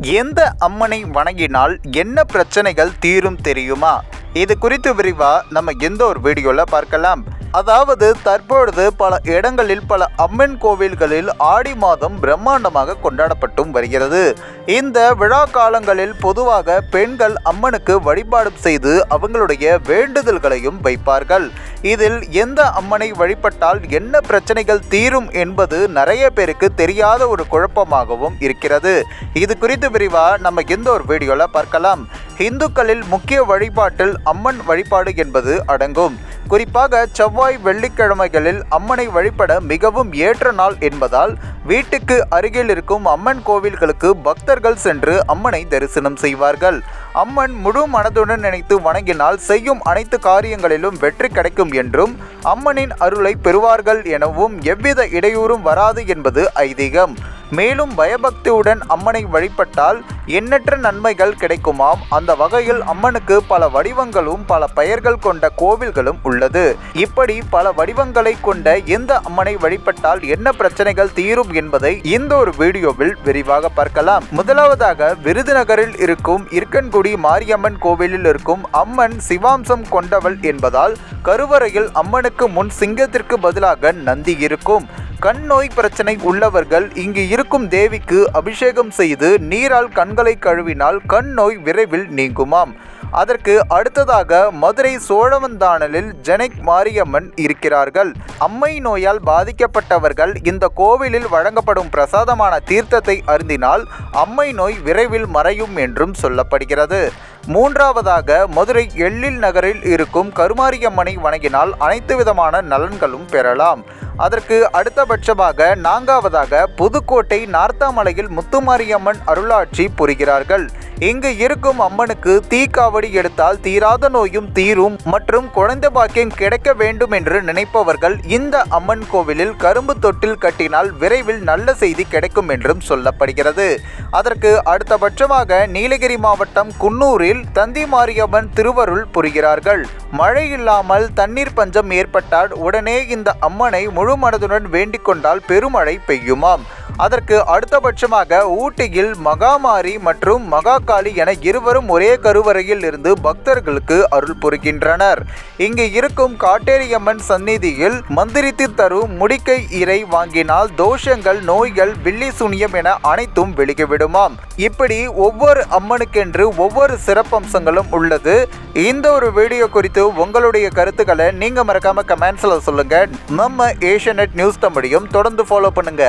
எந்த அம்மனை வணங்கினால் என்ன பிரச்சனைகள் தீரும் தெரியுமா? இது குறித்து விரிவாக நம்ம எந்த ஒரு வீடியோவில் பார்க்கலாம். அதாவது தற்பொழுது பல இடங்களில் பல அம்மன் கோவில்களில் ஆடி மாதம் பிரம்மாண்டமாக கொண்டாடப்பட்டும் வருகிறது. இந்த விழா காலங்களில் பொதுவாக பெண்கள் அம்மனுக்கு வழிபாடு செய்து அவங்களுடைய வேண்டுதல்களையும் வைப்பார்கள். இதில் எந்த அம்மனை வழிபட்டால் என்ன பிரச்சனைகள் தீரும் என்பது நிறைய பேருக்கு தெரியாத ஒரு குழப்பமாகவும் இருக்கிறது. இது குறித்து விரிவாக நம்ம எந்த ஒரு வீடியோவில் பார்க்கலாம். இந்துக்களில் முக்கிய வழிபாட்டில் அம்மன் வழிபாடு என்பது அடங்கும். குறிப்பாக செவ்வாய் வெள்ளிக்கிழமைகளில் அம்மனை வழிபட மிகவும் ஏற்ற நாள் என்பதால் வீட்டுக்கு அருகில் இருக்கும் அம்மன் கோவில்களுக்கு பக்தர்கள் சென்று அம்மனை தரிசனம் செய்வார்கள். அம்மன் முழு மனதுடன் நினைத்து வணங்கினால் செய்யும் அனைத்து காரியங்களிலும் வெற்றி கிடைக்கும் என்றும் அம்மனின் அருளை பெறுவார்கள் எனவும் எவ்வித இடையூறும் வராது என்பது ஐதீகம். மேலும் பயபக்தியுடன் அம்மனை வழிபட்டால் எண்ணற்ற நன்மைகள் கிடைக்குமாம். அந்த வகையில் அம்மனுக்கு பல வடிவங்களும் பல பெயர்கள் கொண்ட கோவில்களும் உள்ளது. இப்படி பல வடிவங்களை கொண்ட எந்த அம்மனை வழிபட்டால் என்ன பிரச்சனைகள் தீரும் என்பதை இந்த ஒரு வீடியோவில் விரிவாக பார்க்கலாம். முதலாவதாக விருதுநகரில் இருக்கும் இருக்கன்குடி மாரியம்மன் கோவிலில் இருக்கும் அம்மன் சிவாம்சம் கொண்டவள் என்பதால் கருவறையில் அம்மனுக்கு முன் சிங்கத்திற்கு பதிலாக நந்தி இருக்கும். கண் நோய் பிரச்சனை உள்ளவர்கள் இங்கு இருக்கும் தேவிக்கு அபிஷேகம் செய்து நீரால் கண்களை கழுவினால் கண் நோய் விரைவில் நீங்குமாம். அதற்கு அடுத்ததாக மதுரை சோழவந்தானலில் ஜெனக் மாரியம்மன் இருக்கிறார்கள். அம்மை நோயால் பாதிக்கப்பட்டவர்கள் இந்த கோவிலில் வழங்கப்படும் பிரசாதமான தீர்த்தத்தை அருந்தினால் அம்மை நோய் விரைவில் மறையும் என்றும் சொல்லப்படுகிறது. மூன்றாவதாக மதுரை எள்ளில் நகரில் இருக்கும் கருமாரியம்மனை வணங்கினால் அனைத்து விதமான நலன்களும் பெறலாம். அதற்கு அடுத்தபட்சமாக நான்காவதாக புதுக்கோட்டை நார்த்தாமலையில் முத்துமாரியம்மன் அருளாட்சி புரிகிறார்கள். இங்கு இருக்கும் அம்மனுக்கு தீக்காவடி எடுத்தால் தீராத நோயும் தீரும் மற்றும் குழந்தை பாக்கியம் கிடைக்க வேண்டும் என்று நினைப்பவர்கள் இந்த அம்மன் கோவிலில் கரும்பு தொட்டில் கட்டினால் விரைவில் நல்ல செய்தி கிடைக்கும் என்றும் சொல்லப்படுகிறது. அதற்கு அடுத்தபட்சமாக நீலகிரி மாவட்டம் குன்னூரில் தந்தி மாரியம்மன் திருவருள் புரிகிறார்கள். மழை இல்லாமல் தண்ணீர் பஞ்சம் ஏற்பட்டால் உடனே இந்த அம்மனை முழு மனதுடன் வேண்டிக் கொண்டால் பெருமழை பெய்யுமாம். அதற்கு அடுத்தபட்சமாக ஊட்டியில் மகாமாரி மற்றும் மகாகாளி என இருவரும் ஒரே கருவறையில் இருந்து பக்தர்களுக்கு அருள் புரிகின்றனர். இங்கு இருக்கும் காட்டேரியம்மன் சந்நிதியில் மந்திரித்து தரும் முடிக்கை இறை வாங்கினால் தோஷங்கள் நோய்கள் வில்லி சுனியம் என அனைத்தும் வெளிகிவிடுமாம். இப்படி ஒவ்வொரு அம்மனுக்கென்று ஒவ்வொரு சிறப்பம்சங்களும் உள்ளது. இந்த ஒரு வீடியோ குறித்து உங்களுடைய கருத்துக்களை நீங்க மறக்காம கமெண்ட்ஸ்ல சொல்லுங்க. நம்ம ஏஷியநெட் நியூஸ் தமிழையும் தொடர்ந்து ஃபாலோ பண்ணுங்க.